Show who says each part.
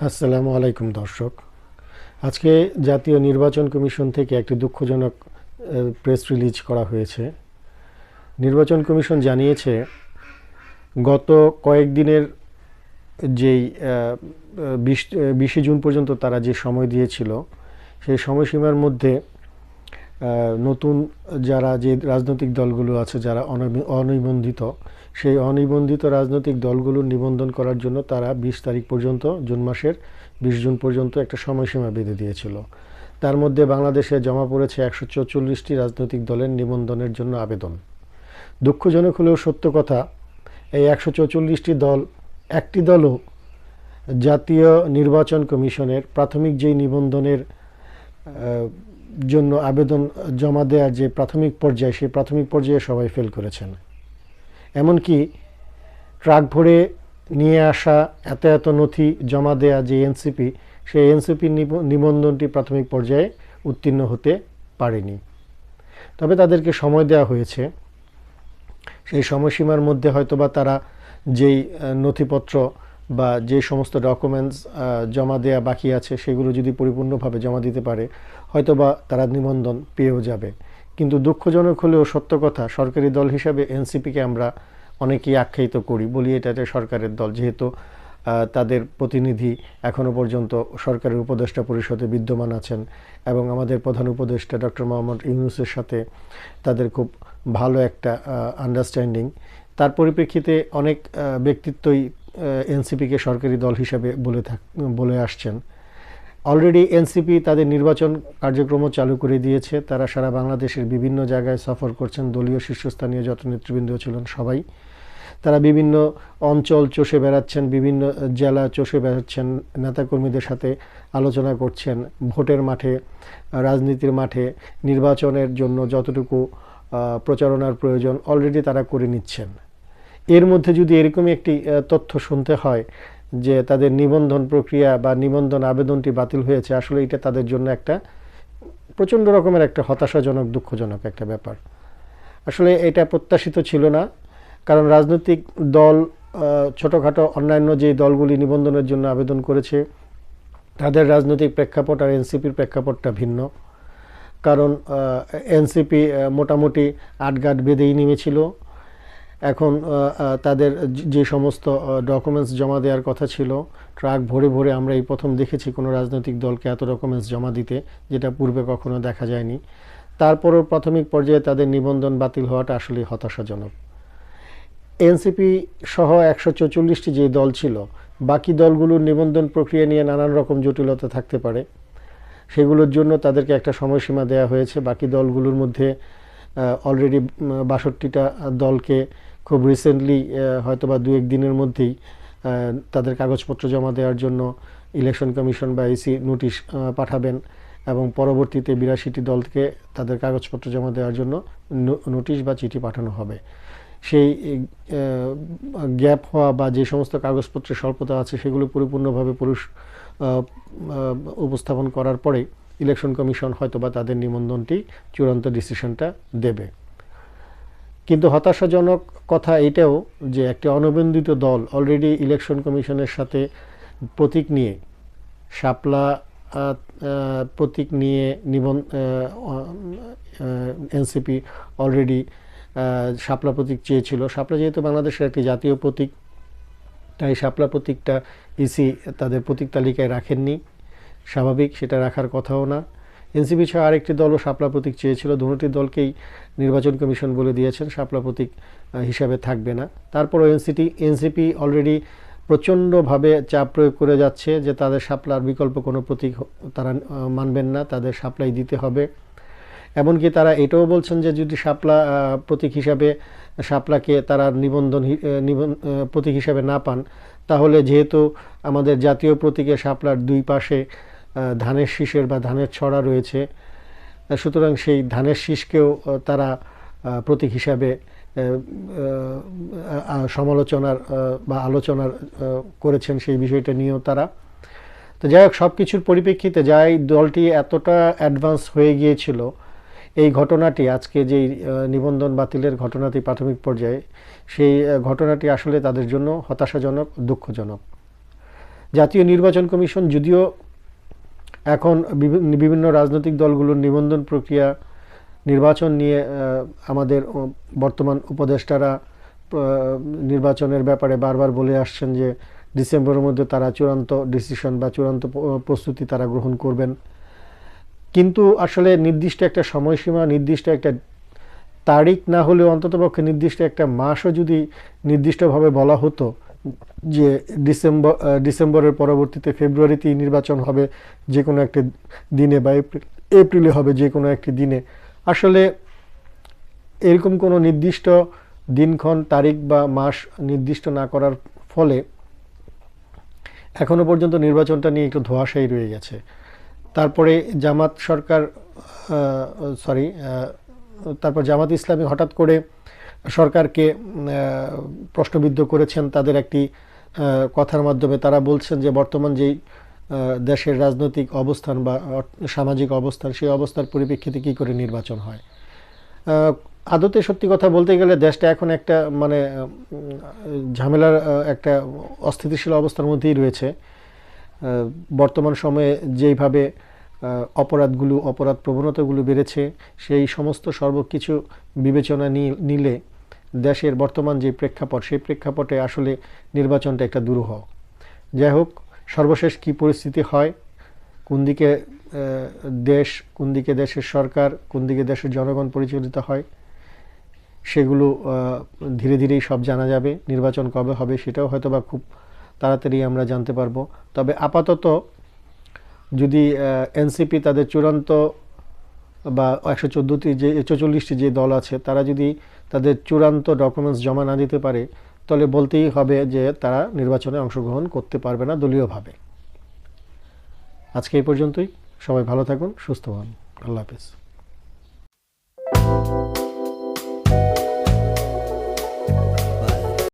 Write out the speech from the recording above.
Speaker 1: আসসালামু আলাইকুম, দর্শক। আজকে জাতীয় নির্বাচন কমিশন থেকে একটি দুঃখজনক প্রেস রিলিজ করা হয়েছে। নির্বাচন কমিশন জানিয়েছে, গত কয়েকদিনের যেই বিশ বিশে জুন পর্যন্ত তারা যে সময় দিয়েছিল, সেই সময়সীমার মধ্যে নতুন যারা যে রাজনৈতিক দলগুলো আছে, যারা অনবি- অনিবন্ধিত সেই অনিবন্ধিত রাজনৈতিক দলগুলোর নিবন্ধন করার জন্য তারা বিশ তারিখ পর্যন্ত, জুন মাসের বিশ জুন পর্যন্ত একটা সময়সীমা বেঁধে দিয়েছিল। তার মধ্যে বাংলাদেশে জমা পড়েছে একশো চৌচল্লিশটি রাজনৈতিক দলের নিবন্ধনের জন্য আবেদন। দুঃখজনক হলেও সত্য কথা, এই একশো চৌচল্লিশটি দল, একটি দলও জাতীয় নির্বাচন কমিশনের প্রাথমিক যেই নিবন্ধনের জন্য আবেদন, জমা দেওয়ার যে প্রাথমিক পর্যায়ে, সেই প্রাথমিক পর্যায়ে সবাই ফেল করেছেন। এমনকি ট্রাক ভরে নিয়ে আসা এত এত নথি জমা দেয়া যে এনসিপি, সেই এনসিপির নিবন্ধনটি প্রাথমিক পর্যায়ে উত্তীর্ণ হতে পারেনি। তবে তাদেরকে সময় দেওয়া হয়েছে। সেই সময়সীমার মধ্যে হয়তোবা তারা যেই নথিপত্র বা যে সমস্ত ডকুমেন্টস জমা দেয়া বাকি আছে, সেগুলো যদি পরিপূর্ণভাবে জমা দিতে পারে, হয়তোবা তারা নিবন্ধন পেয়েও যাবে। কিন্তু দুঃখজনক হলেও সত্য কথা, সরকারি দল হিসাবে এনসিপিকে আমরা অনেকেই আখ্যায়িত করি, বলি এটা একটা সরকারের দল। যেহেতু তাদের প্রতিনিধি এখনও পর্যন্ত সরকারের উপদেষ্টা পরিষদে বিদ্যমান আছেন এবং আমাদের প্রধান উপদেষ্টা ডক্টর মোহাম্মদ ইউনুসের সাথে তাদের খুব ভালো একটা আন্ডারস্ট্যান্ডিং তার পরিপ্রেক্ষিতে অনেক ব্যক্তিত্বই এনসিপিকে সরকারি দল হিসাবে বলে থাক, বলে আসছেন। অলরেডি এনসিপি তাদের নির্বাচন কার্যক্রম চালু করে দিয়েছে। তারা সারা বাংলাদেশের বিভিন্ন জায়গায় সফর করছেন। দলীয় শীর্ষস্থানীয় যত নেতৃবৃন্দ ছিলেন সবাই। তারা বিভিন্ন অঞ্চল চষে বেড়াচ্ছেন, বিভিন্ন জেলা চষে বেড়াচ্ছেন, নেতাকর্মীদের সাথে আলোচনা করছেন। ভোটের মাঠে, রাজনীতির মাঠে, নির্বাচনের জন্য যতটুকু প্রচারণার প্রয়োজন অলরেডি তারা করে নিচ্ছেন। এর মধ্যে যদি এরকমই একটি তথ্য শুনতে হয় যে তাদের নিবন্ধন প্রক্রিয়া বা নিবন্ধন আবেদনটি বাতিল হয়েছে, আসলে এটা তাদের জন্য একটা প্রচণ্ড রকমের একটা হতাশাজনক, দুঃখজনক একটা ব্যাপার। আসলে এটা প্রত্যাশিত ছিল না, কারণ রাজনৈতিক দল ছোটোখাটো অন্যান্য যে দলগুলি নিবন্ধনের জন্য আবেদন করেছে, তাদের রাজনৈতিক প্রেক্ষাপট আর এনসিপির প্রেক্ষাপটটা ভিন্ন। কারণ এনসিপি মোটামুটি আটগাট বেঁধেই নেমেছিল। এখন তাদের যে- সমস্ত ডকুমেন্টস জমা দেওয়ার কথা ছিল, ট্রাক ভরে ভরে আমরা এই প্রথম দেখেছি কোনো রাজনৈতিক দলকে এত ডকুমেন্টস জমা দিতে, যেটা পূর্বে কখনো দেখা যায়নি। তারপরও প্রাথমিক পর্যায়ে তাদের নিবন্ধন বাতিল হওয়াটা আসলে হতাশাজনক। এনসিপি সহ একশো চৌচল্লিশটি যে দল ছিল, বাকি দলগুলোর নিবন্ধন প্রক্রিয়া নিয়ে নানান রকম জটিলতা থাকতে পারে। সেগুলোর জন্য তাদেরকে একটা সময়সীমা দেওয়া হয়েছে, বাকি দলগুলোর মধ্যে অলরেডি বাষট্টিটা দলকে খুব রিসেন্টলি হয়তো বা দু এক দিনের মধ্যেই তাদের কাগজপত্র জমা দেওয়ার জন্য ইলেকশন কমিশন বা ইসি নোটিশ পাঠাবেন এবং পরবর্তীতে বিরাশিটি দলকে তাদের কাগজপত্র জমা দেওয়ার জন্য নোটিশ বা চিঠি পাঠানো হবে। সেই গ্যাপ হওয়া বা যে সমস্ত কাগজপত্রের স্বল্পতা আছে সেগুলো পরিপূর্ণভাবে পুরুষ উপস্থাপন করার পরে ইলেকশন কমিশন হয়তো বা তাদের নিবন্ধনটি চূড়ান্ত ডিসিশনটা দেবে। কিন্তু হতাশাজনক কথা এটাও যে একটি অনবন্দিত দল অলরেডি ইলেকশন কমিশনের সাথে প্রতীক নিয়ে, শাপলা প্রতীক নিয়ে নিবন এনসিপি অলরেডি শাপলা প্রতীক চেয়েছিল। শাপলা যেহেতু বাংলাদেশের একটি জাতীয় প্রতীক, তাই শাপলা প্রতীকটা ইসি তাদের প্রতীক তালিকায় রাখেননি। স্বাভাবিক, সেটা রাখার কথাও না। এনসিপি ছাড়া আরেকটি দলও শাপলা প্রতীক চেয়েছিল। দুটি দলকেই নির্বাচন কমিশন বলে দিয়েছেন, শাপলা প্রতীক হিসাবে থাকবে না। তারপরও এনসিটি, এনসিপি অলরেডি প্রচণ্ডভাবে চাপ প্রয়োগ করে যাচ্ছে যে তাদের শাপলার বিকল্প কোনো প্রতীক তারা মানবেন না, তাদের সাপ্লাই দিতে হবে। এমনকি তারা এটাও বলছেন যে যদি শাপলা প্রতীক হিসাবে শাপলাকে তারা নিবন্ধন নিবন প্রতীক হিসাবে না পান, তাহলে যেহেতু আমাদের জাতীয় প্রতীকে শাপলার দুই পাশে ধানের শীষের বা ধানের ছড়া রয়েছে। সুতরাং সেই ধানের শীষকেও তারা প্রতীক হিসাবে সমালোচনার বা আলোচনার করেছেন সেই বিষয়টা নিয়েও তারা। তো যাই হোক সব কিছুর পরিপ্রেক্ষিতে যাই, দলটি এতটা অ্যাডভান্স হয়ে গিয়েছিল, এই ঘটনাটি, আজকে যেই নিবন্ধন বাতিলের ঘটনাটি প্রাথমিক পর্যায়ে, সেই ঘটনাটি আসলে তাদের জন্য হতাশাজনক, দুঃখজনক। জাতীয় নির্বাচন কমিশন যদিও এখন বিভিন্ন রাজনৈতিক দলগুলোর নিবন্ধন প্রক্রিয়া, নির্বাচন নিয়ে আমাদের বর্তমান উপদেষ্টারা নির্বাচনের ব্যাপারে বারবার বলে আসছেন যে ডিসেম্বরের মধ্যে তারা চূড়ান্ত ডিসিশন বা চূড়ান্ত প্রস্তুতি তারা গ্রহণ করবেন। কিন্তু আসলে নির্দিষ্ট একটা সময়সীমা, নির্দিষ্ট একটা তারিখ না হলেও অন্ততপক্ষে নির্দিষ্ট একটা মাসও যদি নির্দিষ্টভাবে বলা হতো যে ডিসেম্বর ডিসেম্বরের পরবর্তীতে ফেব্রুয়ারিতেই নির্বাচন হবে যে কোনো একটি দিনে বা এপ্রিল, এপ্রিলে হবে যে কোনো একটি দিনে। আসলে এরকম কোনো নির্দিষ্ট দিনক্ষণ, তারিখ বা মাস নির্দিষ্ট না করার ফলে এখনও পর্যন্ত নির্বাচনটা নিয়ে একটু ধোঁয়াশাই রয়ে গেছে। তারপরে জামাত সরকার সরি তারপর জামাত ইসলামী হঠাৎ করে সরকারকে প্রশ্নবিদ্ধ করেছেন। তাদের একটি কথার মাধ্যমে তারা বলছেন যে বর্তমান যেই দেশের রাজনৈতিক অবস্থান বা সামাজিক অবস্থান, সেই অবস্থার পরিপ্রেক্ষিতে কী করে নির্বাচন হয়? আদতে সত্যি কথা বলতে গেলে দেশটা এখন একটা মানে ঝামেলার একটা অস্থিতিশীল অবস্থার মধ্যেই রয়েছে। বর্তমান সময়ে যেইভাবে অপরাধগুলো, অপরাধ প্রবণতাগুলো বেড়েছে, সেই সমস্ত সর্বকিছু বিবেচনা নিলে দেশের বর্তমান যে প্রেক্ষাপট, সেই প্রেক্ষাপটে আসলে নির্বাচনটা একটা দুরূহ। যাই হোক, সর্বশেষ কি পরিস্থিতি হয়? কোন দিকে দেশ, কোন দিকে দেশের সরকার, কোন দিকে দেশের জনগণ পরিচালিত হয়, সেগুলো ধীরে ধীরেই সব জানা যাবে। নির্বাচন কবে হবে সেটাও হয়তো বা খুব তাড়াতাড়ি আমরা জানতে পারব। তবে আপাতত যদি এনসিপি তাদের চূড়ান্ত বা একশো চোদ্দোটি যে চৌচল্লিশটি যে দল আছে, তারা যদি তাদের চূড়ান্ত ডকুমেন্টস জমা না দিতে পারে, তাহলে বলতেই হবে যে তারা নির্বাচনে অংশগ্রহণ করতে পারবে না দলীয়ভাবে। আজকে এই পর্যন্তই। সবাই ভালো থাকুন, সুস্থ হন। আল্লাহ হাফিজ।